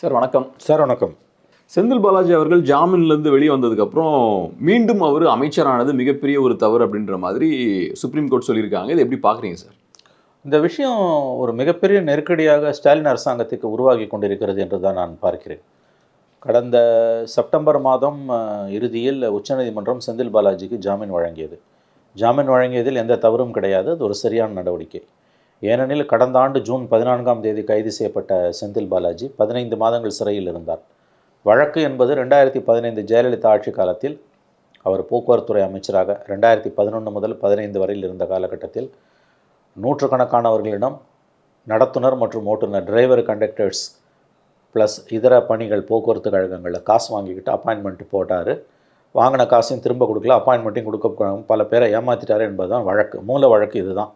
Sir வணக்கம். Sir வணக்கம். செந்தில் பாலாஜி அவர்கள் ஜாமீன்லேருந்து வெளியே வந்ததுக்கப்புறம் மீண்டும் அவர் அமைச்சரானது மிகப்பெரிய ஒரு தவறு அப்படின்ற மாதிரி சுப்ரீம் கோர்ட் சொல்லியிருக்காங்க. இதை எப்படி பார்க்குறீங்க சார்? இந்த விஷயம் ஒரு மிகப்பெரிய நெருக்கடியாக ஸ்டாலின் அரசாங்கத்துக்கு உருவாகி கொண்டிருக்கிறது என்று தான் நான் பார்க்கிறேன். கடந்த செப்டம்பர் மாதம் இறுதியில் உச்சநீதிமன்றம் செந்தில் பாலாஜிக்கு ஜாமீன் வழங்கியது. ஜாமீன் வழங்கியதில் எந்த தவறும் கிடையாது. அது ஒரு சரியான நடவடிக்கை. ஏனெனில் கடந்த ஆண்டு ஜூன் பதினான்காம் தேதி கைது செய்யப்பட்ட செந்தில் பாலாஜி பதினைந்து மாதங்கள் சிறையில் இருந்தார். வழக்கு என்பது ரெண்டாயிரத்தி பதினைந்து ஜெயலலிதா ஆட்சி காலத்தில் அவர் போக்குவரத்துறை அமைச்சராக ரெண்டாயிரத்தி பதினொன்று முதல் பதினைந்து வரையில் இருந்த காலகட்டத்தில் நூற்றுக்கணக்கானவர்களிடம் நடத்துனர் மற்றும் ஓட்டுநர் டிரைவர் கண்டக்டர்ஸ் ப்ளஸ் இதர பணிகள் போக்குவரத்து கழகங்களில் காசு வாங்கிக்கிட்டு அப்பாயின்மெண்ட் போட்டார். வாங்கின காசையும் திரும்ப கொடுக்கல அப்பாயின்மெண்ட்டையும் கொடுக்க பல பேரை ஏமாற்றிட்டாரு என்பதுதான் வழக்கு மூல வழக்கு இதுதான்.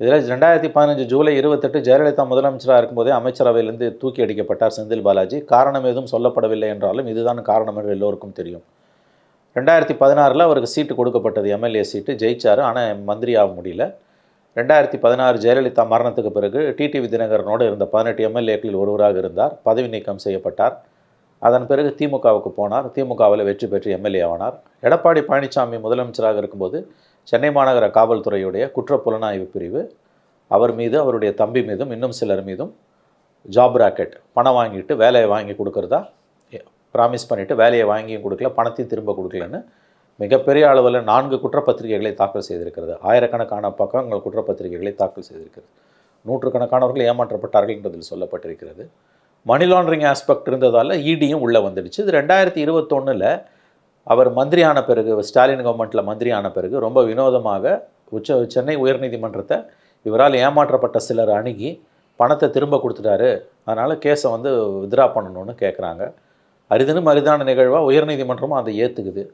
இதில் ரெண்டாயிரத்தி பதினஞ்சு ஜூலை இருபத்தெட்டு ஜெயலலிதா முதலமைச்சராக இருக்கும்போதே அமைச்சரவையிலிருந்து தூக்கி அடிக்கப்பட்டார் செந்தில் பாலாஜி. காரணம் எதுவும் சொல்லப்படவில்லை என்றாலும் இதுதான் காரணம் என்று எல்லோருக்கும் தெரியும். ரெண்டாயிரத்தி பதினாறில் அவருக்கு சீட்டு கொடுக்கப்பட்டது எம்எல்ஏ சீட்டு. ஜெயிச்சார். ஆனால் மந்திரி ஆக முடியல. ரெண்டாயிரத்தி பதினாறு ஜெயலலிதா மரணத்துக்கு பிறகு டிடிவி தினகரனோடு இருந்த பதினெட்டு எம்எல்ஏக்களில் ஒருவராக இருந்தார். பதவி நீக்கம் செய்யப்பட்டார். அதன் பிறகு திமுகவுக்கு போனார். திமுகவில் வெற்றி பெற்று எம்எல்ஏ ஆனார். எடப்பாடி பழனிசாமி முதலமைச்சராக இருக்கும்போது சென்னை மாநகர காவல்துறையுடைய குற்ற புலனாய்வு பிரிவு அவர் மீது அவருடைய தம்பி மீதும் இன்னும் சிலர் மீதும் ஜாப் ராக்கெட் பணம் வாங்கிட்டு வேலையை வாங்கி கொடுக்குறதா? ப்ராமிஸ் பண்ணிவிட்டு வேலையை வாங்கியும் கொடுக்கல பணத்தையும் திரும்ப கொடுக்கலன்னு மிகப்பெரிய அளவில் நான்கு குற்றப்பத்திரிகைகளை தாக்கல் செய்திருக்கிறது. ஆயிரக்கணக்கான பக்கங்கள் குற்றப்பத்திரிகைகளை தாக்கல் செய்திருக்கிறது. நூற்றுக்கணக்கானவர்கள் ஏமாற்றப்பட்டார்கள் என்பதில் சொல்லப்பட்டிருக்கிறது. மணி லாண்டரிங் ஆஸ்பெக்ட் இருந்ததால் இடியும் உள்ளே வந்துடுச்சு. இது ரெண்டாயிரத்தி இருபத்தொன்னில் அவர் மந்திரியான பிறகு ஸ்டாலின் கவர்மெண்ட்டில் மந்திரியான பிறகு ரொம்ப வினோதமாக உச்ச சென்னை உயர்நீதிமன்றத்தை இவரால் ஏமாற்றப்பட்ட சிலர் அணுகி பணத்தை திரும்ப கொடுத்துட்டாரு. அதனால் கேஸை வந்து வித்ரா பண்ணணும்னு கேட்குறாங்க அரிதினும் அரிதான நிகழ்வாக உயர்நீதிமன்றமும் அதை ஏற்றுக்குது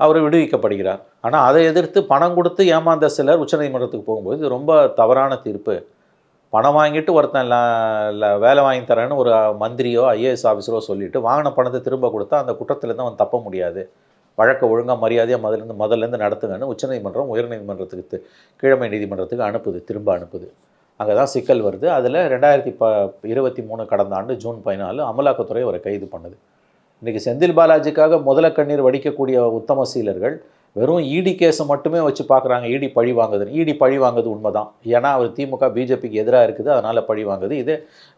அவர் விடுவிக்கப்படுகிறார். ஆனால் அதை எதிர்த்து பணம் கொடுத்து ஏமாந்த சிலர் உச்சநீதிமன்றத்துக்கு போகும்போது இது ரொம்ப தவறான தீர்ப்பு. பணம் வாங்கிட்டு ஒருத்தன் இல்லை வேலை வாங்கி தரேன்னு ஒரு மந்திரியோ ஐஏஎஸ் ஆஃபீஸரோ சொல்லிட்டு வாங்கின பணத்தை திரும்ப கொடுத்தா அந்த குற்றத்திலேருந்து அவன் தப்ப முடியாது. வழக்கை ஒழுங்காக மரியாதையாக முதலேருந்து முதல்லேருந்து நடத்துங்கன்னு உச்சநீதிமன்றம் உயர்நீதிமன்றத்துக்கு கீழமை நீதிமன்றத்துக்கு அனுப்புது திரும்ப அனுப்புது. அங்கே தான் சிக்கல் வருது. அதில் ரெண்டாயிரத்தி ப இருபத்தி மூணு கடந்த ஆண்டு ஜூன் பதினாலு அமலாக்கத்துறை அவரை கைது பண்ணுது. இன்றைக்கி செந்தில் பாலாஜிக்காக முதல கண்ணீர் வடிக்கக்கூடிய உத்தம சீலர்கள் வெறும் இடி கேஸை மட்டுமே வச்சு பார்க்குறாங்க. இடி பழி வாங்குது இடி பழி வாங்குது உண்மைதான். ஏன்னா அவர் திமுக பிஜேபிக்கு எதிராக இருக்குது. அதனால் பழி வாங்குது. இது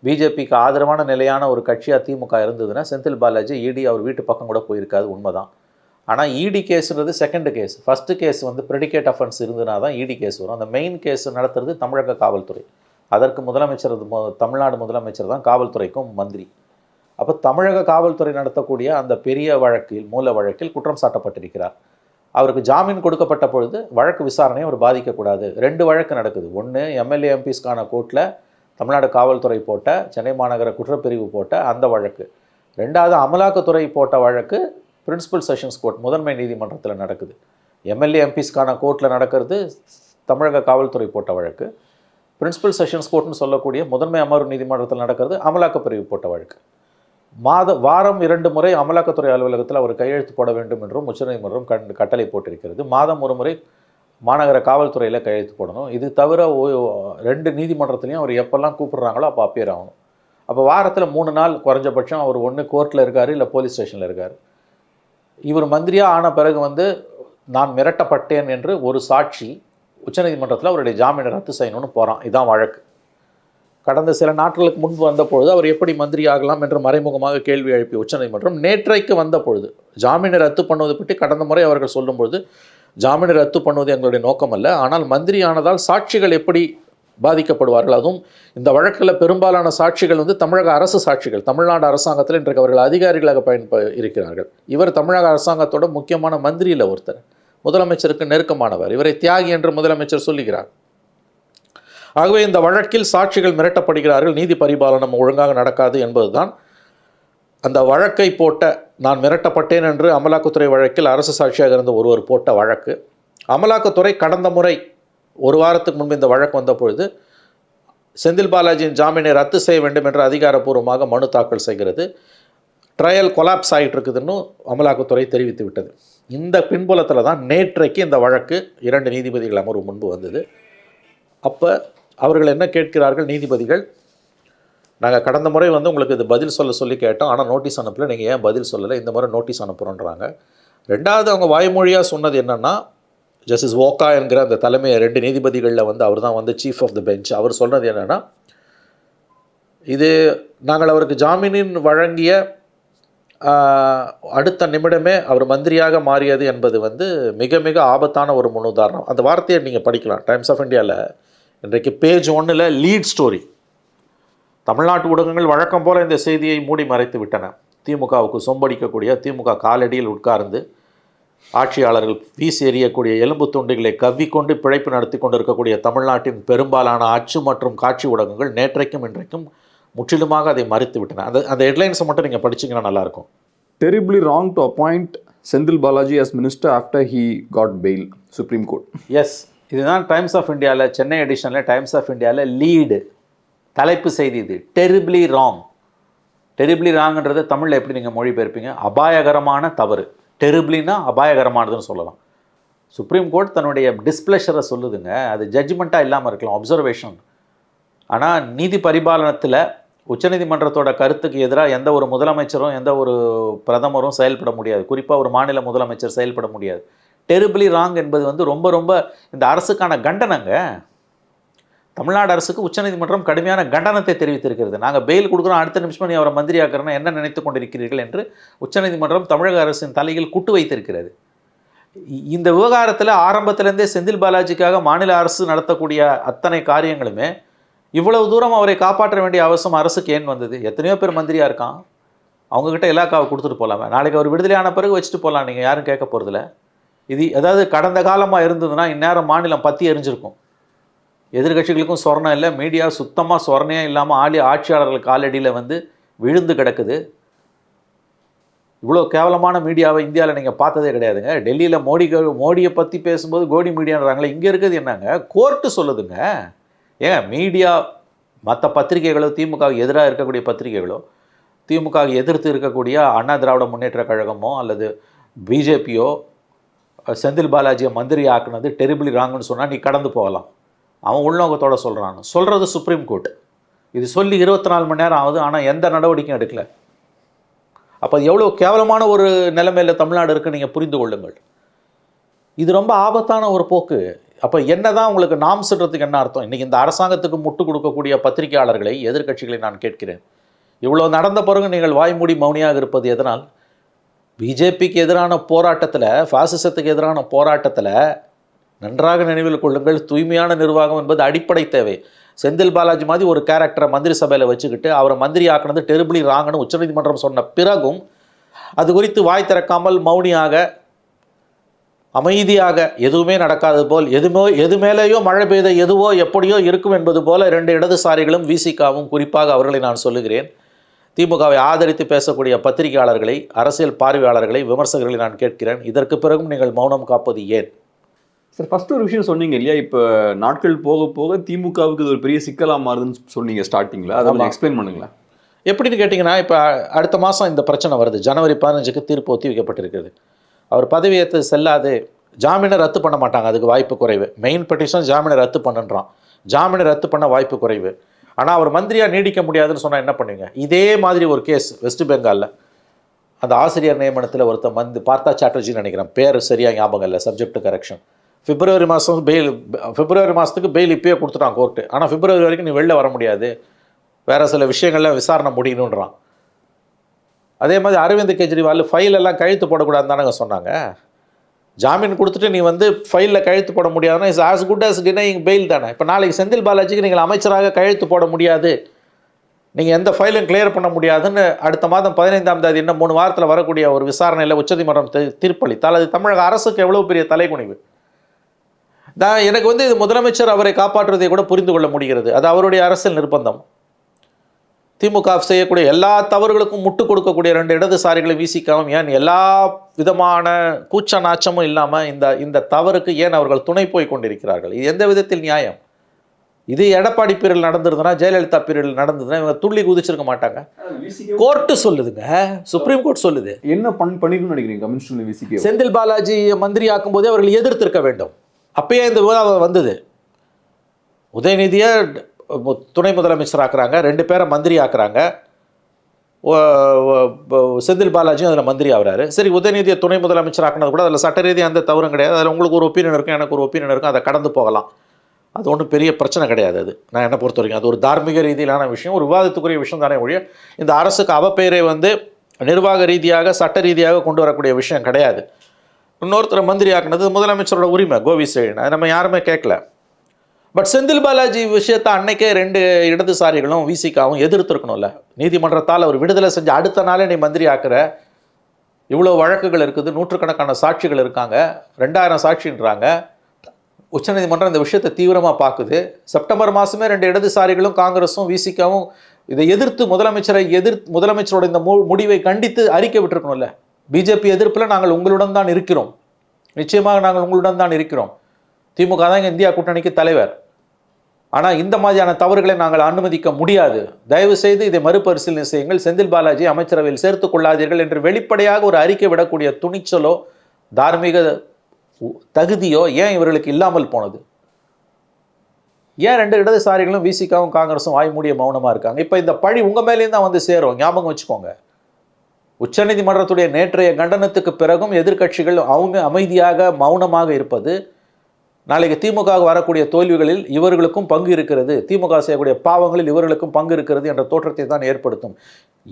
பிஜேபிக்கு ஆதரவான நிலையான ஒரு கட்சியாக திமுக இருந்ததுன்னா செந்தில் பாலாஜி இடி அவர் வீட்டு பக்கம் கூட போயிருக்காது. உண்மைதான். ஆனால் இடி கேஸுன்றது செகண்ட் கேஸ் ஃபஸ்ட்டு கேஸ் வந்து ப்ரெடிகேட் அஃபென்ஸ் இருந்ததுனா தான் இடி கேஸ் வரும். அந்த மெயின் கேஸ் நடத்துறது தமிழக காவல்துறை. அதற்கு முதலமைச்சர் தமிழ்நாடு முதலமைச்சர் தான் காவல்துறைக்கும் மந்திரி. அப்போ தமிழக காவல்துறை நடத்தக்கூடிய அந்த பெரிய வழக்கில் மூல வழக்கில் குற்றம் சாட்டப்பட்டிருக்கிறார். அவருக்கு ஜாமீன் கொடுக்கப்பட்ட பொழுது வழக்கு விசாரணையை அவர் பாதிக்கக்கூடாது. ரெண்டு வழக்கு நடக்குது. ஒன்று எம்எல்ஏ எம்பிஸ்க்கான கோர்ட்டில் தமிழ்நாடு காவல்துறை போட்ட சென்னை மாநகர குற்றப்பிரிவு போட்ட அந்த வழக்கு. ரெண்டாவது அமலாக்கத்துறை போட்ட வழக்கு பிரின்சிபல் செஷன்ஸ் கோர்ட் முதன்மை நீதிமன்றத்தில் நடக்குது. எம்எல்ஏ எம்பிஸ்க்கான கோர்ட்டில் நடக்கிறது தமிழக காவல்துறை போட்ட வழக்கு. பிரின்சிபல் செஷன்ஸ் கோர்ட்னு சொல்லக்கூடிய முதன்மை அமர்வு நீதிமன்றத்தில் நடக்கிறது அமலாக்கப்பிரிவு போட்ட வழக்கு. மாத வாரம் இரண்டு முறை அமலாக்கத்துறை அலுவலகத்தில் அவர் கையெழுத்து போட வேண்டும் என்றும் உச்சநீதிமன்றம் கண் கட்டளை போட்டிருக்கிறது. மாதம் ஒரு முறை மாநகர காவல்துறையில் கையெழுத்து போடணும். இது தவிர ஓ- ரெண்டு நீதிமன்றத்துலையும் அவர் எப்போல்லாம் கூப்பிடுறாங்களோ அப்போ அப்பியர் ஆகணும். அப்போ வாரத்தில் மூணு நாள் குறைஞ்சபட்சம் அவர் ஒன்று கோர்ட்டில் இருக்கார் இல்லை போலீஸ் ஸ்டேஷனில் இருக்கார். இவர் மந்திரியாக ஆன பிறகு வந்து நான் மிரட்டப்பட்டேன் என்று ஒரு சாட்சி உச்சநீதிமன்றத்தில் அவருடைய ஜாமீனை ரத்து செய்யணும்னு போகிறான் இதான் வழக்கு. கடந்த சில நாட்களுக்கு முன்பு வந்த பொழுது அவர் எப்படி மந்திரி ஆகலாம் என்று மறைமுகமாக கேள்வி எழுப்பி உச்சநீதிமன்றம் நேற்றைக்கு வந்த பொழுது ஜாமீனை ரத்து பண்ணுவது பற்றி கடந்த முறை அவர்கள் சொல்லும்பொழுது ஜாமீனை ரத்து பண்ணுவது எங்களுடைய நோக்கம் அல்ல ஆனால் மந்திரி ஆனதால் சாட்சிகள் எப்படி பாதிக்கப்படுவார்கள்? அதுவும் இந்த வழக்கில் பெரும்பாலான சாட்சிகள் வந்து தமிழக அரசு சாட்சிகள் தமிழ்நாடு அரசாங்கத்தில் இன்றைக்கு அவர்கள் அதிகாரிகளாக பயன்ப இருக்கிறார்கள். இவர் தமிழக அரசாங்கத்தோட முக்கியமான மந்திரியில் ஒருத்தர் முதலமைச்சருக்கு நெருக்கமானவர் இவரை தியாகி என்று முதலமைச்சர் சொல்லுகிறார். ஆகவே இந்த வழக்கில் சாட்சிகள் மிரட்டப்படுகிறார்கள் நீதி பரிபாலனம் ஒழுங்காக நடக்காது என்பதுதான் அந்த வழக்கை போட்ட நான் மிரட்டப்பட்டேன் என்று அமலாக்கத்துறை வழக்கில் அரசு சாட்சியாக இருந்த ஒருவர் போட்ட வழக்கு. அமலாக்கத்துறை கடந்த முறை ஒரு வாரத்துக்கு முன்பு இந்த வழக்கு வந்த பொழுது செந்தில் பாலாஜியின் ஜாமீனை ரத்து செய்ய வேண்டும் என்று அதிகாரப்பூர்வமாக மனு தாக்கல் செய்கிறது. ட்ரையல் கொலாப்ஸ் ஆகிட்டு இருக்குதுன்னு அமலாக்கத்துறை தெரிவித்து விட்டது. இந்த பின்புலத்தில் தான் நேற்றைக்கு இந்த வழக்கு இரண்டு நீதிபதிகள் அமர்வு முன்பு வந்தது. அப்போ அவர்கள் என்ன கேட்கிறார்கள்? நீதிபதிகள் நாங்கள் கடந்த முறை வந்து உங்களுக்கு இது பதில் சொல்ல சொல்லி கேட்டோம். ஆனால் நோட்டீஸ் அனுப்பல. நீங்கள் ஏன் பதில் சொல்லலை? இந்த முறை நோட்டீஸ் அனுப்புகிறோன்றாங்க ரெண்டாவது அவங்க வாய்மொழியாக சொன்னது என்னென்னா ஜஸ்டிஸ் ஓக்கா என்கிற அந்த தலைமை ரெண்டு நீதிபதிகளில் வந்து அவர் தான் வந்து சீஃப் ஆஃப் த பெஞ்ச் அவர் சொன்னது என்னென்னா இது நாங்கள் அவருக்கு ஜாமீனின் வழங்கிய அடுத்த நிமிடமே அவர் மந்திரியாக மாறியது என்பது வந்து மிக மிக ஆபத்தான ஒரு முன்னுதாரணம். அந்த வார்த்தையை நீங்கள் படிக்கலாம். டைம்ஸ் ஆஃப் இந்தியாவில் இன்றைக்கு பேஜ் ஒன்றில் லீட் ஸ்டோரி தமிழ்நாட்டு ஊடகங்கள் வழக்கம் போல இந்த செய்தியை மூடி மறைத்து விட்டன. திமுகவுக்கு சொம்படிக்கக்கூடிய திமுக காலடியில் உட்கார்ந்து ஆட்சியாளர்கள் வீசி எறியக்கூடிய எலும்பு துண்டுகளை கவ்விக்கொண்டு பிழைப்பு நடத்தி கொண்டிருக்கக்கூடிய தமிழ்நாட்டின் பெரும்பாலான அச்சு மற்றும் காட்சி ஊடகங்கள் நேற்றைக்கும் இன்றைக்கும் முற்றிலுமாக அதை மறித்து விட்டன. அந்த அந்த ஹெட்லைன்ஸை மட்டும் நீங்கள் படிச்சீங்கன்னா நல்லாயிருக்கும். Terribly wrong to appoint Senthil Balaji as minister after he got bail supreme court yes இதுதான் டைம்ஸ் ஆஃப் இந்தியாவில் சென்னை எடிஷனில் டைம்ஸ் ஆஃப் இந்தியாவில் லீடு தலைப்பு செய்தி இது. டெரிபிளி ராங் டெரிபிளி ராங்ன்றது தமிழில் எப்படி நீங்கள் மொழிபெயர்ப்பீங்க? அபாயகரமான தவறு. டெரிபிளினா அபாயகரமானதுன்னு சொல்லலாம். சுப்ரீம் கோர்ட் தன்னுடைய டிஸ்பிளஷரை சொல்லுதுங்க. அது ஜட்ஜ்மெண்ட்டாக இல்லாமல் இருக்கலாம். அப்சர்வேஷன் ஆனால் நீதி பரிபாலனத்தில் உச்சநீதிமன்றத்தோட கருத்துக்கு எதிராக எந்த ஒரு முதலமைச்சரும் எந்த ஒரு பிரதமரும் செயல்பட முடியாது. குறிப்பாக ஒரு மாநில முதலமைச்சர் செயல்பட முடியாது. டெரிபிளி ராங் என்பது வந்து ரொம்ப ரொம்ப இந்த அரசுக்கான கண்டனங்க. தமிழ்நாடு அரசுக்கு உச்சநீதிமன்றம் கடுமையான கண்டனத்தை தெரிவித்திருக்கிறது. நாங்கள் பெயில் கொடுக்குறோம் அடுத்த நிமிஷம் நீ அவரை மந்திரி ஆக்குறேன்னா என்ன நினைத்து கொண்டிருக்கிறீர்கள் என்று உச்சநீதிமன்றம் தமிழக அரசின் தலையில் குட்டு வைத்திருக்கிறது. இந்த விவகாரத்தில் ஆரம்பத்திலேருந்தே செந்தில் பாலாஜிக்காக மாநில அரசு நடத்தக்கூடிய அத்தனை காரியங்களுமே இவ்வளவு தூரம் அவரை காப்பாற்ற வேண்டிய அவசியம் அரசுக்கு ஏன் வந்தது? எத்தனையோ பேர் மந்திரியாக இருக்கான். அவங்கக்கிட்ட இலாக்காவை கொடுத்துட்டு போகலாமே நாளைக்கு அவர் விடுதலையான பிறகு வச்சுட்டு போகலாம் நீங்கள் யாரும் கேட்க போகிறதில்ல இது அதாவது கடந்த காலமாக இருந்ததுன்னா இந்நேரம் மாநிலம் பற்றி எரிஞ்சிருக்கும். எதிர்க்கட்சிகளுக்கும் சொரணம் இல்லை மீடியா சுத்தமாக சொரணையே இல்லாமல் ஆளி ஆட்சியாளர்கள் காலடியில் வந்து விழுந்து கிடக்குது. இவ்வளோ கேவலமான மீடியாவை இந்தியாவில் நீங்கள் பார்த்ததே கிடையாதுங்க. டெல்லியில் மோடி மோடியை பற்றி பேசும்போது கோடி மீடியான்றாங்களே இங்கே இருக்கிறது என்னங்க? கோர்ட்டு சொல்லுதுங்க. ஏன் மீடியா மற்ற பத்திரிகைகளோ திமுகவுக்கு எதிராக இருக்கக்கூடிய பத்திரிகைகளோ திமுகவுக்கு எதிர்த்து இருக்கக்கூடிய அண்ணா திராவிட முன்னேற்ற கழகமோ அல்லது பிஜேபியோ செந்தில் பாலாஜியை மந்திரி ஆக்குனது டெரிபிளி ராங்குன்னு சொன்னால் நீ கடந்து போகலாம். அவன் உள்நோக்கத்தோட சொல்கிறான் சொல்கிறது சுப்ரீம் கோர்ட் இது சொல்லி இருபத்தி நாலு மணி நேரம் ஆகுது ஆனால் எந்த நடவடிக்கையும் எடுக்கலை. அப்போ எவ்வளோ கேவலமான ஒரு நிலைமையில் தமிழ்நாடு இருக்குன்னு நீங்கள் புரிந்து கொள்ளுங்கள். இது ரொம்ப ஆபத்தான ஒரு போக்கு. அப்போ என்னதான் உங்களுக்கு நாம் சொல்கிறதுக்கு என்ன அர்த்தம்? இன்றைக்கி இந்த அரசாங்கத்துக்கு முட்டு கொடுக்கக்கூடிய பத்திரிகையாளர்களை எதிர்க்கட்சிகளை நான் கேட்கிறேன். இவ்வளோ நடந்த பிறகு நீங்கள் வாய்மூடி மௌனியாக இருப்பது எதனால்? பிஜேபிக்கு எதிரான போராட்டத்தில் பாசிசத்துக்கு எதிரான போராட்டத்தில் நன்றாக நினைவில் கொள்ளுங்கள். தூய்மையான நிர்வாகம் என்பது அடிப்படை தேவை. செந்தில் பாலாஜி மாதிரி ஒரு கேரக்டரை மந்திரி சபையில் வச்சுக்கிட்டு அவரை மந்திரி ஆக்கினது டெரிபிளி ராங்கன்னு உச்சநீதிமன்றம் சொன்ன பிறகும் அது குறித்து வாய் திறக்காமல் மௌனியாக அமைதியாக எதுவுமே நடக்காதது போல் எதுமோ எது மேலேயோ மழை பெய்த எதுவோ எப்படியோ இருக்கும் என்பது போல இரண்டு இடதுசாரிகளும் விசிகாவும் குறிப்பாக அவர்களை நான் சொல்லுகிறேன். திமுகவை ஆதரித்து பேசக்கூடிய பத்திரிகையாளர்களை அரசியல் பார்வையாளர்களை விமர்சகர்களை நான் கேட்கிறேன். இதற்கு பிறகும் நீங்கள் மௌனம் காப்பது ஏன்? சார் ஃபர்ஸ்ட் ஒரு விஷயம் சொன்னீங்க இல்லையா? இப்போ நாட்கள் போக போக திமுகவுக்கு இது ஒரு பெரிய சிக்கலா மாறுதுன்னு சொன்னீங்க ஸ்டார்டிங்ல அதை. எக்ஸ்பிளைன் பண்ணுங்களேன். எப்படின்னு கேட்டிங்கன்னா இப்போ அடுத்த மாதம் இந்த பிரச்சனை வருது. ஜனவரி பதினஞ்சுக்கு தீர்ப்பு ஒத்தி வைக்கப்பட்டிருக்குது அவர் பதவியேற்று செல்லாது. ஜாமீனை ரத்து பண்ண மாட்டாங்க. அதுக்கு வாய்ப்பு குறைவு. மெயின் பெட்டிஷன் ஜாமீனை ரத்து பண்ணுன்றான். ஜாமீனை ரத்து பண்ண வாய்ப்பு குறைவு. ஆனால் அவர் மந்திரியாக நீடிக்க முடியாதுன்னு சொன்னால் என்ன பண்ணுவீங்க? இதே மாதிரி ஒரு கேஸ் வெஸ்ட் பெங்காலில் அந்த ஆசிரியர் நியமனத்தில் ஒருத்தன் வந்து பார்த்தா சாட்டர்ஜின்னு நினைக்கிறேன். பேர் சரியாக ஞாபகம் இல்லை சப்ஜெக்ட் கரெக்ஷன் பிப்ரவரி மாதம் பெயில் பிப்ரவரி மாதத்துக்கு பெயில் இப்போயே கொடுத்துட்டான் கோர்ட்டு ஆனால் பிப்ரவரி வரைக்கும் நீ வெளில வர முடியாது. வேறு சில விஷயங்கள்ல விசாரணை முடியணுன்றான் அதே மாதிரி அரவிந்த் கெஜ்ரிவால் ஃபைலெல்லாம் கழுத்து போடக்கூடாதுன்னு தானங்க சொன்னாங்க. ஜாமீன் கொடுத்துட்டு நீ வந்து ஃபைலில் கழுத்து போட முடியாதுன்னா is as good as denying bail தானே. இப்போ நாளைக்கு செந்தில் பாலாஜிக்கு நீங்கள் அமைச்சராக கழுத்து போட முடியாது. நீங்கள் எந்த ஃபைலும் கிளியர் பண்ண முடியாதுன்னு அடுத்த மாதம் பதினைந்தாம் தேதி இன்னும் மூணு வாரத்தில் வரக்கூடிய ஒரு விசாரணையில் உச்சநீதிமன்றம் தீர்ப்பளித்தால் அது தமிழக அரசுக்கு எவ்வளோ பெரிய தலைகுனிவு? நான் எனக்கு வந்து இது முதலமைச்சர் அவரை காப்பாற்றுவதை கூட புரிந்து கொள்ள முடிகிறது. அது அவருடைய அரசியல் நிர்பந்தம். திமுக செய்யக்கூடிய எல்லா தவறுகளுக்கும் முட்டு கொடுக்கக்கூடிய ரெண்டு இடதுசாரிகளை வீசிக்காமல் ஏன் எல்லா விதமான கூச்ச நாச்சமும் இல்லாமல் இந்த இந்த தவறுக்கு ஏன் அவர்கள் துணை போய் கொண்டிருக்கிறார்கள்? இது எந்த விதத்தில் நியாயம்? இது எடப்பாடி பீரியல் நடந்திருந்ததுன்னா ஜெயலலிதா பீரியல் நடந்ததுன்னா இவங்க துள்ளி குதிச்சிருக்க மாட்டாங்க. கோர்ட்டு சொல்லுதுங்க. சுப்ரீம் கோர்ட் சொல்லுது. என்ன பண் பண்ணிருக்குன்னு நினைக்கிறீங்க? செந்தில் பாலாஜி மந்திரி ஆக்கும்போதே அவர்கள் எதிர்த்திருக்க வேண்டும். அப்பயே இந்த விவாதம் வந்தது. உதயநிதியை துணை முதலமைச்சர் ஆக்குறாங்க ரெண்டு பேரை மந்திரி ஆக்குறாங்க செந்தில் பாலாஜியும் அதில் மந்திரி ஆகிறாரு. சரி உதயநிதியை துணை முதலமைச்சர் ஆக்கினது கூட அதில் சட்ட ரீதியாக எந்த தவறும் கிடையாது. அதில் உங்களுக்கு ஒரு ஒப்பீனியன் இருக்கும் எனக்கு ஒரு ஒப்பீனியன் இருக்கும் அதை கடந்து போகலாம். அது ஒன்றும் பெரிய பிரச்சனை கிடையாது அது. நான் என்ன பொறுத்த வரைக்கும் அது ஒரு தார்மீக ரீதியிலான விஷயம் ஒரு விவாதத்துக்குரிய விஷயம் தானே ஒழிய இந்த அரசுக்கு அவப்பெயரை வந்து நிர்வாக ரீதியாக சட்ட ரீதியாக கொண்டு வரக்கூடிய விஷயம் கிடையாது. இன்னொருத்தரை மந்திரி ஆக்குனது முதலமைச்சரோட உரிமை கோவி ஸ்டேலின் அதை நம்ம யாருமே கேட்கல. பட் செந்தில் பாலாஜி விஷயத்தை அன்னைக்கே ரெண்டு இடதுசாரிகளும் விசிகாவும் எதிர்த்துருக்கணும்ல. நீதிமன்றத்தால் அவர் விடுதலை செஞ்ச அடுத்த நாளே நீ மந்திரி ஆக்குற. இவ்வளோ வழக்குகள் இருக்குது நூற்றுக்கணக்கான சாட்சிகள் இருக்காங்க ரெண்டாயிரம் சாட்சின்றாங்க. உச்சநீதிமன்றம் இந்த விஷயத்தை தீவிரமாக பார்க்குது செப்டம்பர் மாதமே ரெண்டு இடதுசாரிகளும் காங்கிரஸும் விசிகாவும் இதை எதிர்த்து முதலமைச்சரை எதிர்த்து முதலமைச்சரோட இந்த மு முடிவை கண்டித்து அறிக்கை விட்டுருக்கணும்ல. பிஜேபி எதிர்ப்பில் நாங்கள் உங்களுடன் தான் இருக்கிறோம். நிச்சயமாக நாங்கள் உங்களுடன் தான் இருக்கிறோம். திமுக தான் இந்தியா கூட்டணிக்கு தலைவர். ஆனால் இந்த மாதிரியான தவறுகளை நாங்கள் அனுமதிக்க முடியாது. தயவு செய்து இதை மறுபரிசீலனை செய்யுங்கள். செந்தில் பாலாஜி அமைச்சரவையில் சேர்த்துக் கொள்ளாதீர்கள் என்று வெளிப்படையாக ஒரு அறிக்கை விடக்கூடிய துணிச்சலோ தார்மீக தகுதியோ ஏன் இவர்களுக்கு இல்லாமல் போனது? ஏன் ரெண்டு இடதுசாரிகளும் விசிகாவும் காங்கிரஸும் வாய்மூடிய மௌனமாக இருக்காங்க? இப்போ இந்த பழி உங்கள் மேலேயும் தான் வந்து சேரும். ஞாபகம் வச்சுக்கோங்க. உச்சநீதிமன்றத்துடைய நேற்றைய கண்டனத்துக்கு பிறகும் எதிர்கட்சிகள் அவங்க அமைதியாக மௌனமாக இருப்பது நாளைக்கு திமுக வரக்கூடிய தோல்விகளில் இவர்களுக்கும் பங்கு இருக்கிறது. திமுக செய்யக்கூடிய பாவங்களில் இவர்களுக்கும் பங்கு இருக்கிறது என்ற தோற்றத்தை தான் ஏற்படுத்தும்.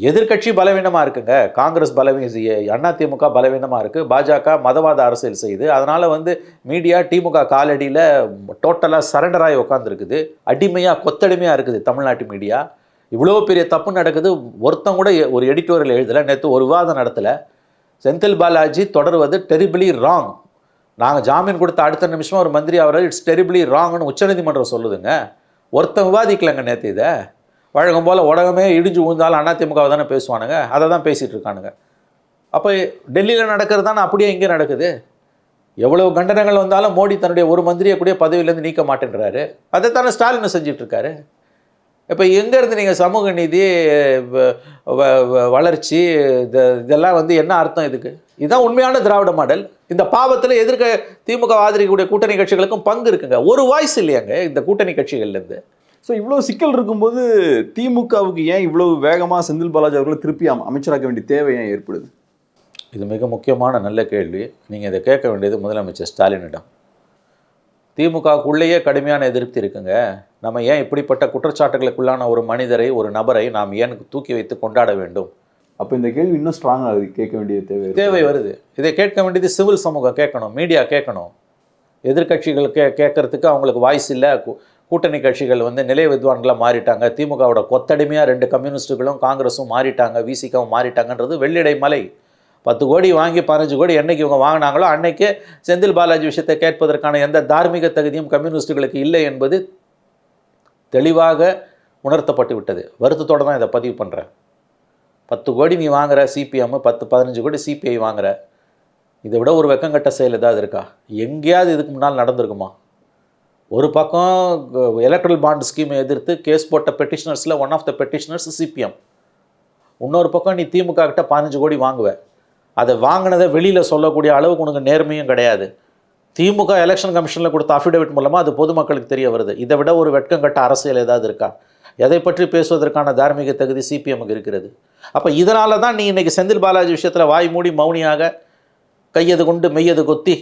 எதிர்க்கட்சி பலவீனமாக இருக்குங்க. காங்கிரஸ் பலவீன அண்ணா திமுக பலவீனமாக இருக்குது பாஜக மதவாத அரசியல் செய்யுது அதனால் வந்து மீடியா திமுக காலடியில் டோட்டலாக சரண்டராகி உட்காந்துருக்குது அடிமையாக கொத்தடிமையாக இருக்குது தமிழ்நாட்டு மீடியா. இவ்வளோ பெரிய தப்பு நடக்குது. ஒருத்தன் கூட எ- ஒரு எடிட்டோரியல் எழுதலை. நேற்று ஒரு விவாதம் நடத்தலை. செந்தில் பாலாஜி தொடர்வது டெரிபிளி ராங் நாங்கள் ஜாமீன் கொடுத்த அடுத்த நிமிஷம் ஒரு மந்திரி அவர் இட்ஸ் டெரிபிளி ராங்னு உச்சநீதிமன்றம் சொல்லுதுங்க. ஒருத்தன் விவாதிக்கலைங்க நேற்று இதை. வழக்கம் போல் உலகமே இடிஞ்சு விழுந்தாலும் அதிமுகவை தானே பேசுவானுங்க. அதை தான் பேசிகிட்டு இருக்கானுங்க. அப்போ டெல்லியில் நடக்கிறது தானே அப்படியே இங்கே நடக்குது. எவ்வளவு கண்டனங்கள் வந்தாலும் மோடி தன்னுடைய ஒரு மந்திரியை கூட பதவியிலேருந்து நீக்க மாட்டேன்றாரு. அதை தானே ஸ்டாலின் செஞ்சிட்ருக்காரு இப்போ எங்கேருந்து நீங்கள் சமூக நீதி வளர்ச்சி இது இதெல்லாம் வந்து என்ன அர்த்தம் இதுக்கு? இதுதான் உண்மையான திராவிட மாடல். இந்த பாவத்தில் எதிர்க்க திமுக ஆதரிக்கக்கூடிய கூட்டணி கட்சிகளுக்கும் பங்கு இருக்குங்க. ஒரு வாய்ஸ் இல்லையாங்க இந்த கூட்டணி கட்சிகள்லேருந்து ஸோ இவ்வளோ சிக்கல் இருக்கும்போது திமுகவுக்கு ஏன் இவ்வளவு வேகமாக செந்தில் பாலாஜி அவர்களை திருப்பி அம- அமைச்சராக்க வேண்டிய தேவை ஏன் ஏற்படுது? இது மிக முக்கியமான நல்ல கேள்வி. நீங்கள் இதை கேட்க வேண்டியது முதலமைச்சர் ஸ்டாலினிடம். திமுகவுக்குள்ளேயே கடுமையான எதிர்ப்பு இருக்குங்க. நம்ம ஏன் இப்படிப்பட்ட குற்றச்சாட்டுகளுக்குள்ளான ஒரு மனிதரை ஒரு நபரை நாம் ஏன் தூக்கி வைத்து கொண்டாட வேண்டும்? அப்போ இந்த கேள்வி இன்னும் ஸ்ட்ராங்காக கேட்க வேண்டிய தேவை. தேவை வருது. இதை கேட்க வேண்டியது சிவில் சமூகம் கேட்கணும் மீடியா கேட்கணும். எதிர்க்கட்சிகள் கே கேட்கறதுக்கு அவங்களுக்கு வாய்ஸ் இல்லை. கூ- கூட்டணி கட்சிகள் வந்து நிலைய வித்வான்களாக மாறிட்டாங்க. திமுகவோட கொத்தடிமையாக ரெண்டு கம்யூனிஸ்ட்டுகளும் காங்கிரஸும் மாறிட்டாங்க விசிகாவும் மாறிட்டாங்கன்றது வெள்ளிடை மலை. பத்து கோடி வாங்கி பதினஞ்சு கோடி என்றைக்கு இவங்க வாங்கினாங்களோ அன்னைக்கே செந்தில் பாலாஜி விஷயத்தை கேட்பதற்கான எந்த தார்மீக தகுதியும் கம்யூனிஸ்ட்டுகளுக்கு இல்லை என்பது தெளிவாக உணர்த்தப்பட்டு விட்டது. வருத்தத்தோடு தான் இதை பதிவு பண்ணுறேன் பத்து கோடி நீ வாங்குற சிபிஎம் பத்து பதினஞ்சு கோடி சிபிஐ வாங்குகிற இதை விட ஒரு வெக்கங்கட்ட செயல் ஏதாவது இருக்கா? எங்கேயாவது இதுக்கு முன்னால் நடந்திருக்குமா? ஒரு பக்கம் எலக்ட்ரல் பாண்ட் ஸ்கீமை எதிர்த்து கேஸ் போட்ட பெட்டிஷனர்ஸில் one of the petitioners CPM இன்னொரு பக்கம் நீ திமுக கிட்ட பதினஞ்சு கோடி வாங்குவேன் அதை வாங்கினதை வெளியில் சொல்லக்கூடிய அளவுக்கு உனக்கு நேர்மையும் கிடையாது. திமுக எலெக்ஷன் கமிஷனில் கொடுத்த அஃபிடவிட் மூலமாக அது பொதுமக்களுக்கு தெரிய வருது. இதை விட ஒரு வெட்கங்கட்ட அரசியல் ஏதாவது இருக்கா? எதை பற்றி பேசுவதற்கான தார்மீக தகுதி சிபிஎம்முக்கு இருக்கிறது. அப்போ இதனால தான் நீ இன்றைக்கி செந்தில் பாலாஜி விஷயத்தில் வாய் மூடி மௌனியாக கையது கொண்டு மெய்யது கொத்தி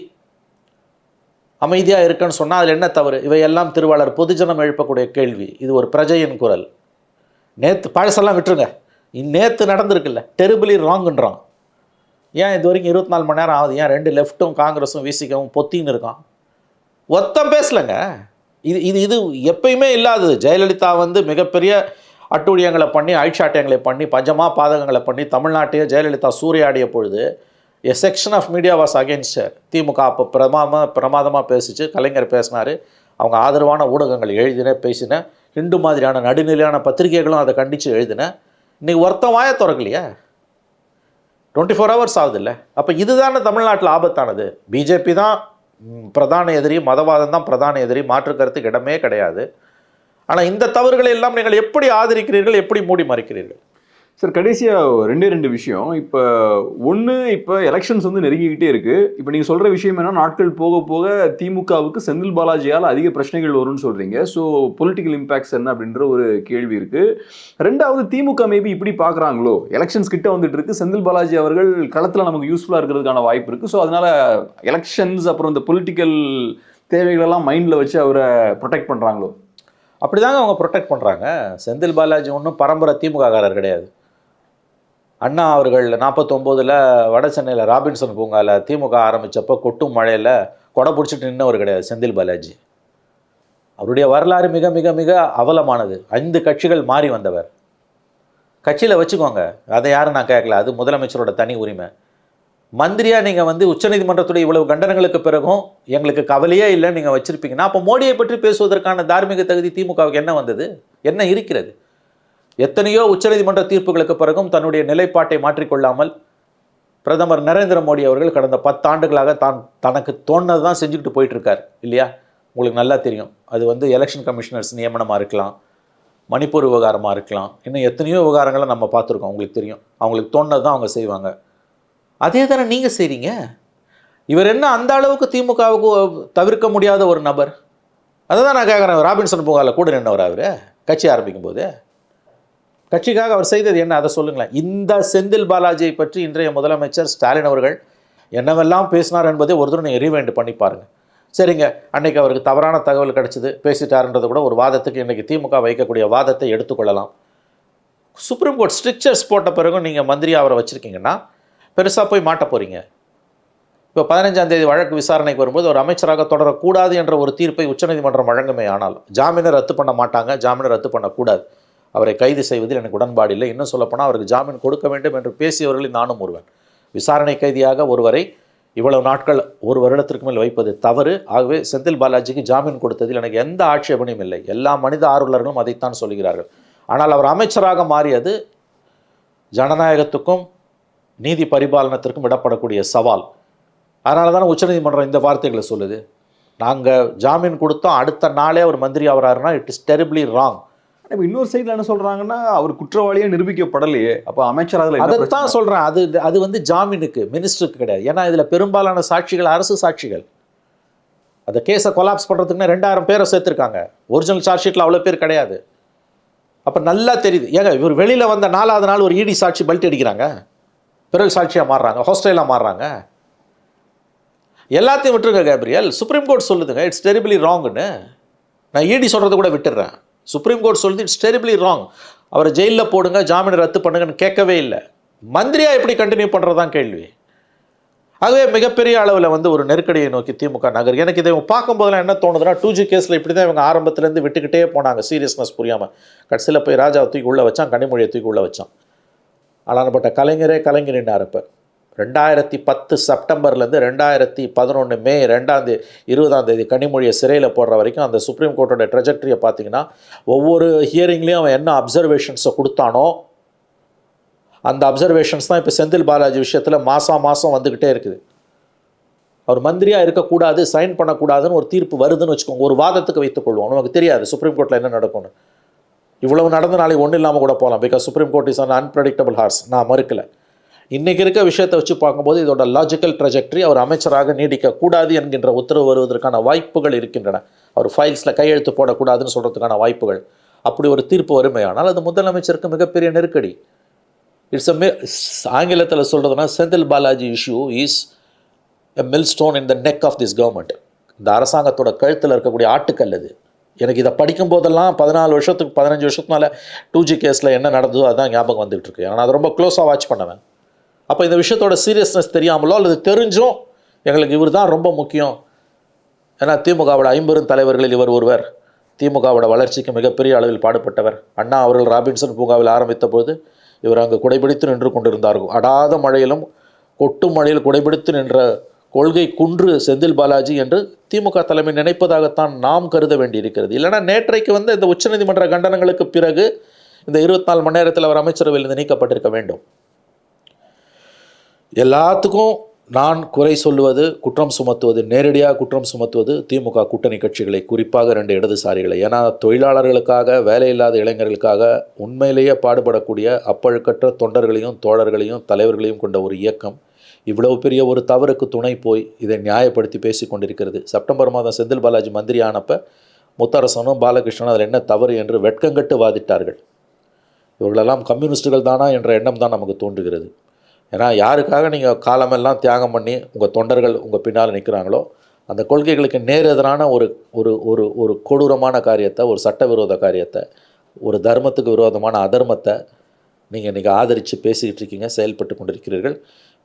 அமைதியாக இருக்குன்னு சொன்னால் அதில் என்ன தவறு? இவையெல்லாம் திருவாளர் பொதுஜனம் எழுப்பக்கூடிய கேள்வி. இது ஒரு பிரஜையின் குரல். நேற்று பழசெல்லாம் விட்டுருங்க. நேற்று நடந்திருக்குல்ல. டெரிபிளி ராங்குன்றான் ஏன் இது வரைக்கும் இருபத்தி நாலு மணி நேரம் ஆகுது? ஏன் ரெண்டு லெஃப்ட்டும் காங்கிரஸும் விசிகவும் பொத்தின்னு இருக்கான்? ஒத்தம் பேசலைங்க. இது இது இது எப்பயுமே இல்லாதது. ஜெயலலிதா வந்து மிகப்பெரிய அட்டூழியங்களை பண்ணி அழிச்சாட்டியங்களை பண்ணி பஞ்சமா பாதகங்களை பண்ணி தமிழ்நாட்டையே ஜெயலலிதா சூறையாடிய பொழுது a section of media was against DMK அப்போ பிரமாம பிரமாதமாக பேசிச்சு. கலைஞர் பேசினார். அவங்க ஆதரவான ஊடகங்கள் எழுதின பேசின ஹிண்டு மாதிரியான நடுநிலையான பத்திரிகைகளும் அதை கண்டித்து எழுதின. இன்னைக்கு ஒருத்தன் வாய திறக்கலையே. டுவெண்ட்டி ஃபோர் ஹவர்ஸ் ஆகுதுல்ல. அப்போ இதுதானே தமிழ்நாட்டில் ஆபத்தானது? பிஜேபி தான் பிரதான எதிரி மதவாதம் தான் பிரதான எதிரி மாற்று கருத்துக்கு இடமே கிடையாது. ஆனால் இந்த தவறுகளை எல்லாம் நீங்கள் எப்படி ஆதரிக்கிறீர்கள் எப்படி மூடி மறைக்கிறீர்கள்? சார் கடைசியாக ரெண்டே ரெண்டு விஷயம். இப்போ ஒன்று இப்போ எலெக்ஷன்ஸ் வந்து நெருங்கிக்கிட்டே இருக்குது இப்போ நீங்கள் சொல்கிற விஷயம் என்ன நாட்கள் போக போக திமுகவுக்கு செந்தில் பாலாஜியால் அதிக பிரச்சனைகள் வரும்னு சொல்கிறீங்க ஸோ பொலிட்டிக்கல் இம்பாக்ட்ஸ் என்ன அப்படின்ற ஒரு கேள்வி இருக்குது ரெண்டாவது திமுக மேபி இப்படி பார்க்குறாங்களோ எலெக்ஷன்ஸ் கிட்ட வந்துட்டு இருக்கு. செந்தில் பாலாஜி அவர்கள் களத்தில் நமக்கு யூஸ்ஃபுல்லாக இருக்கிறதுக்கான வாய்ப்பு இருக்குது ஸோ அதனால் எலெக்ஷன்ஸ் அப்புறம் இந்த பொலிட்டிக்கல் தேவைகளெல்லாம் மைண்டில் வச்சு அவரை ப்ரொடெக்ட் பண்ணுறாங்களோ அப்படிதாங்க அவங்க ப்ரொடெக்ட் பண்ணுறாங்க செந்தில் பாலாஜி ஒன்றும் பரம்பரை திமுககாரர் கிடையாது. அண்ணா அவர்கள் நாற்பத்தொம்போதில் வட சென்னையில் ராபின்சன் பூங்காவில் திமுக ஆரம்பித்தப்போ கொட்டும் மழையில் கொடை பிடிச்சிட்டு நின்னவர் கிடையாது செந்தில் பாலாஜி. அவருடைய வரலாறு மிக மிக மிக அவலமானது. ஐந்து கட்சிகள் மாறி வந்தவர். கட்சியில் வச்சுக்கோங்க. அதை யாரும் நான் கேட்கல. அது முதலமைச்சரோட தனி உரிமை. மந்திரியாக நீங்கள் வந்து உச்சநீதிமன்றத்துடைய இவ்வளவு கண்டனங்களுக்கு பிறகும் எங்களுக்கு கவலையே இல்லை நீங்கள் வச்சிருப்பீங்கன்னா அப்போ மோடியை பற்றி பேசுவதற்கான தார்மீக தகுதி திமுகவுக்கு என்ன வந்தது? என்ன இருக்கிறது? எத்தனையோ உச்சநீதிமன்ற தீர்ப்புகளுக்கு பிறகும் தன்னுடைய நிலைப்பாட்டை மாற்றிக்கொள்ளாமல் பிரதமர் நரேந்திர மோடி அவர்கள் கடந்த பத்தாண்டுகளாக தான் தனக்கு தோணுனது தான் செஞ்சுக்கிட்டு போயிட்டுருக்கார் இல்லையா? உங்களுக்கு நல்லா தெரியும். அது வந்து எலெக்ஷன் கமிஷனர்ஸ் நியமனமாக இருக்கலாம் மணிப்பூர் விவகாரமாக இருக்கலாம் இன்னும் எத்தனையோ விவகாரங்களை நம்ம பார்த்துருக்கோம் உங்களுக்கு தெரியும். அவங்களுக்கு தோணுனது தான் அவங்க செய்வாங்க. அதே தானே நீங்கள் செய்கிறீங்க இவர் என்ன அந்த அளவுக்கு திமுகவுக்கு தவிர்க்க முடியாத ஒரு நபர்? அதை தான் நான் கேட்குறேன் ராபின்சன் பூங்காவில் கூட நின்றவர் அவர் கட்சி ஆரம்பிக்கும் போது கட்சிக்காக அவர் செய்தது என்ன? அதை சொல்லுங்களேன். இந்த செந்தில் பாலாஜியை பற்றி இன்றைய முதலமைச்சர் ஸ்டாலின் அவர்கள் என்னவெல்லாம் பேசினார் என்பதை ஒரு தடவை நீங்கள் ரீவைண்ட் பண்ணி பாருங்கள் சரிங்க. அன்னைக்கு அவருக்கு தவறான தகவல் கிடச்சிது. பேசிட்டாருன்றது கூட ஒரு வாதத்துக்கு இன்றைக்கி திமுக வைக்கக்கூடிய வாதத்தை எடுத்துக்கொள்ளலாம். சுப்ரீம் கோர்ட் ஸ்ட்ரிக்சர்ஸ் போட்ட பிறகும் நீங்கள் மந்திரி அவரை வச்சுருக்கீங்கன்னா பெருசாக போய் மாட்ட போகிறீங்க இப்போ பதினஞ்சாம் தேதி வழக்கு விசாரணைக்கு வரும்போது ஒரு அமைச்சராக தொடரக்கூடாது என்ற ஒரு தீர்ப்பை உச்சநீதிமன்றம் வழங்குமே ஆனால் ஜாமீனை ரத்து பண்ண மாட்டாங்க. ஜாமீனை ரத்து பண்ணக்கூடாது. அவரை கைது செய்வதில் எனக்கு உடன்பாடு இல்லை. இன்னும் சொல்லப்போனால் அவருக்கு ஜாமீன் கொடுக்க வேண்டும் என்று பேசியவர்களில் நானும் ஒருவன். விசாரணை கைதியாக ஒருவரை இவ்வளவு நாட்கள் ஒரு வருடத்திற்கு மேல் வைப்பது தவறு. ஆகவே செந்தில் பாலாஜிக்கு ஜாமீன் கொடுத்ததில் எனக்கு எந்த ஆட்சேபனையும் இல்லை. எல்லா மனித ஆர்வலர்களும் அதைத்தான் சொல்கிறார்கள். ஆனால் அவர் அமைச்சராக மாறியது ஜனநாயகத்துக்கும் நீதி பரிபாலனத்திற்கும் விடப்படக்கூடிய சவால். அதனால தானே உச்சநீதிமன்றம் இந்த வார்த்தைகளை சொல்லுது. நாங்கள் ஜாமீன் கொடுத்தோம் அடுத்த நாளே அவர் மந்திரி ஆகிறாருன்னா இட் இஸ் டெரிபிளி ராங் இப்போ இன்னொரு சைடில் என்ன சொல்றாங்கன்னா அவர் குற்றவாளியே நிரூபிக்கப்படலையே. அப்போ அமைச்சர் அதில் பிரச்சனை? அதைத்தான் சொல்கிறேன் அது அது வந்து ஜாமீனுக்கு மினிஸ்டருக்கு கிடையாது. ஏன்னா இதில் பெரும்பாலான சாட்சிகள் அரசு சாட்சிகள். அந்த கேஸை கொலாப்ஸ் பண்ணுறதுக்குன்னு ரெண்டாயிரம் பேரை சேர்த்துருக்காங்க. ஒரிஜினல் சார்ஜ் ஷீட்டில் அவ்வளோ பேர் கிடையாது. அப்போ நல்லா தெரியுது. ஏங்க இவர் வெளியில் வந்த நாலாவது நாள் ஒரு இடி சாட்சி பல்ட் அடிக்கிறாங்க. பிறகு சாட்சியாக மாறுறாங்க ஹாஸ்டலாக மாறுறாங்க. எல்லாத்தையும் விட்டுருங்க கேப்ரியல். சுப்ரீம் கோர்ட் சொல்லுதுங்க இட்ஸ் டெரிபிளி ராங்னு நான் இடி சொல்கிறத கூட விட்டுடுறேன் சுப்ரீம் கோர்ட் சொல்லுது இட்ஸ் டெரிபிளி ராங் அவரை ஜெயிலில் போடுங்க ஜாமீனை ரத்து பண்ணுங்கன்னு கேட்கவே இல்லை. மந்திரியாக எப்படி கண்டினியூ பண்ணுறதான் கேள்வி. ஆகவே மிகப்பெரிய அளவில் வந்து ஒரு நெருக்கடியை நோக்கி திமுக நகர். எனக்கு இதை பார்க்கும்போதெல்லாம் என்ன தோணுதுன்னா டூ ஜி கேஸில் இப்படி தான் இவங்க ஆரம்பத்துலேருந்து விட்டுக்கிட்டே போனாங்க. சீரியஸ்னஸ் புரியாமல் கடைசியில் போய் ராஜாவை தூக்கி உள்ளே வச்சான் கனிமொழியை தூக்கி உள்ளே வச்சான். ஆளானப்பட்ட கலைஞரே கலைஞரின் இப்போ ரெண்டாயிரத்தி பத்து செப்டம்பர்லேருந்து ரெண்டாயிரத்தி பதினொன்று மே ரெண்டாம் தேதி இருபதாம் தேதி கனிமொழியை சிறையில் போடுற வரைக்கும் அந்த சுப்ரீம் கோர்ட்டோட ட்ரெஜக்டரியை பார்த்தீங்கன்னா ஒவ்வொரு ஹியரிங்லேயும் அவன் என்ன அப்சர்வேஷன்ஸை கொடுத்தானோ அந்த அப்சர்வேஷன்ஸ் தான் இப்போ செந்தில் பாலாஜி விஷயத்தில் மாதம் மாதம் வந்துக்கிட்டே இருக்குது. அவர் மந்திரியாக இருக்கக்கூடாது சைன் பண்ணக்கூடாதுன்னு ஒரு தீர்ப்பு வருதுன்னு வச்சுக்கோங்க. ஒரு வாதத்துக்கு வைத்துக்கொள்வோம் நமக்கு தெரியாது சுப்ரீம் கோர்ட்டில் என்ன நடக்கும்னு. இவ்வளவு நடந்த நாளைக்கு ஒன்றும் இல்லாமல் கூட போகலாம் because supreme court is an unpredictable horse நான் மறுக்கலை. இன்றைக்கி இருக்க விஷயத்தை வச்சு பார்க்கும்போது இதோட லாஜிக்கல் ட்ரெஜெக்டரி அவர் அமைச்சராக நீடிக்கக்கூடாது என்கின்ற உத்தரவு வருவதற்கான வாய்ப்புகள் இருக்கின்றன. அவர் ஃபைல்ஸில் கையெழுத்து போடக்கூடாதுன்னு சொல்கிறதுக்கான வாய்ப்புகள். அப்படி ஒரு தீர்ப்பு வறுமையானால் அது முதலமைச்சருக்கு மிகப்பெரிய நெருக்கடி. இட்ஸ் அ ஆங்கிலத்தில் சொல்கிறதுனா Senthil Balaji issue is a millstone in the neck of this government இந்த அரசாங்கத்தோட கழுத்தில் இருக்கக்கூடிய ஆட்டுக்கல் அது. எனக்கு இதை படிக்கும் போதெல்லாம் பதினாலு வருஷத்துக்கு பதினஞ்சு வருஷத்துனால டூ ஜி கேஸில் என்ன நடந்ததோ அதுதான் ஞாபகம் வந்துகிட்டு இருக்கு. நான் அதை ரொம்ப க்ளோஸாக வாட்ச் பண்ணுவேன். அப்போ இந்த விஷயத்தோட சீரியஸ்னஸ் தெரியாமலோ அல்லது தெரிஞ்சும் எங்களுக்கு இவர் தான் ரொம்ப முக்கியம். ஏன்னா திமுகவோட ஐம்பெரும் தலைவர்களில் இவர் ஒருவர். திமுகவோட வளர்ச்சிக்கு மிகப்பெரிய அளவில் பாடுபட்டவர். அண்ணா அவர்கள் ராபின்சன் பூங்காவில் ஆரம்பித்த போது இவர் அங்கு குடைபிடித்து நின்று கொண்டிருந்தார்கள். அடாத மழையிலும் கொட்டும் மழையில் குடைபிடித்து நின்ற கொள்கை குன்று செந்தில் பாலாஜி என்று திமுக தலைமை நினைப்பதாகத்தான் நாம் கருத வேண்டியிருக்கிறது. இல்லைனா நேற்றைக்கு வந்து இந்த உச்சநீதிமன்ற கண்டனங்களுக்கு பிறகு இந்த இருபத்தி நாலு மணி நேரத்தில் அவர் அமைச்சரவையில் இருந்து நீக்கப்பட்டிருக்க வேண்டும். எல்லாத்துக்கும் நான் குறை சொல்லுவது குற்றம் சுமத்துவது நேரடியாக குற்றம் சுமத்துவது திமுக கூட்டணி கட்சிகளை குறிப்பாக ரெண்டு இடதுசாரிகளை. ஏன்னா தொழிலாளர்களுக்காக வேலையில்லாத இளைஞர்களுக்காக உண்மையிலேயே பாடுபடக்கூடிய அப்பழுக்கற்ற தொண்டர்களையும் தோழர்களையும் தலைவர்களையும் கொண்ட ஒரு இயக்கம். இவ்வளவு பெரிய ஒரு தவறுக்கு துணை போய் இதை நியாயப்படுத்தி பேசி கொண்டிருக்கிறது. செப்டம்பர் மாதம் செந்தில் பாலாஜி மந்திரி ஆனப்போ முத்தரசனும் பாலகிருஷ்ணனும் அதில் என்ன தவறு என்று வெட்கங்கட்டு வாதிட்டார்கள். இவர்களெல்லாம் கம்யூனிஸ்டுகள் தானா என்ற எண்ணம் தான் நமக்கு தோன்றுகிறது. ஏன்னா யாருக்காக நீங்கள் காலமெல்லாம் தியாகம் பண்ணி உங்கள் தொண்டர்கள் உங்கள் பின்னால் நிற்கிறாங்களோ அந்த கொள்கைகளுக்கு நேர் எதிரான ஒரு ஒரு ஒரு ஒரு கொடூரமான காரியத்தை ஒரு சட்டவிரோத காரியத்தை ஒரு தர்மத்துக்கு விரோதமான அதர்மத்தை நீங்கள் இன்றைக்கி ஆதரித்து பேசிக்கிட்டு இருக்கீங்க செயல்பட்டு கொண்டிருக்கிறீர்கள்.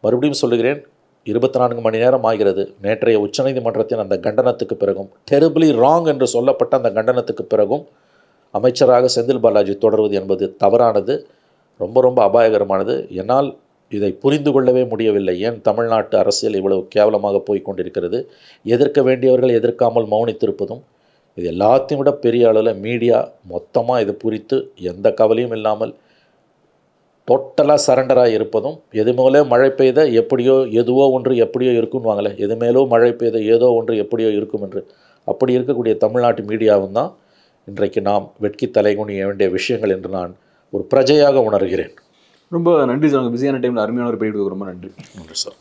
மறுபடியும் சொல்லுகிறேன் இருபத்தி நான்கு மணி நேரம் ஆகிறது. நேற்றைய உச்சநீதிமன்றத்தின் அந்த கண்டனத்துக்கு பிறகும் டெரிபிளி ராங் என்று சொல்லப்பட்ட அந்த கண்டனத்துக்கு பிறகும் அமைச்சராக செந்தில் பாலாஜி தொடர்வது என்பது தவறானது. ரொம்ப ரொம்ப அபாயகரமானது. என்னால் இதை புரிந்து கொள்ளவே முடியவில்லை. ஏன்? தமிழ்நாட்டு அரசியல் இவ்வளவு கேவலமாக போய் கொண்டிருக்கிறது. எதிர்க்க வேண்டியவர்கள் எதிர்க்காமல் மௌனித்திருப்பதும் இது எல்லாத்தையும் விட பெரிய அளவில் மீடியா மொத்தமாக இது குறித்து எந்த கவலையும் இல்லாமல் டோட்டலாக சரண்டராக இருப்பதும் எது மேலே மழை பெய்த எப்படியோ எதுவோ ஒன்று எப்படியோ இருக்குன்னுவாங்களே எது மேலோ மழை பெய்த ஏதோ ஒன்று எப்படியோ இருக்கும் என்று அப்படி இருக்கக்கூடிய தமிழ்நாட்டு மீடியாவும் தான் இன்றைக்கு நாம் வெட்கி தலைகுனிய வேண்டிய விஷயங்கள் என்று நான் ஒரு பிரஜையாக உணர்கிறேன். ரொம்ப நன்றி சார். உங்கள் பிஸியான டைமில் அருமையான ஒரு பேட்டி கொடுக்க ரொம்ப நன்றி. நன்றி சார்.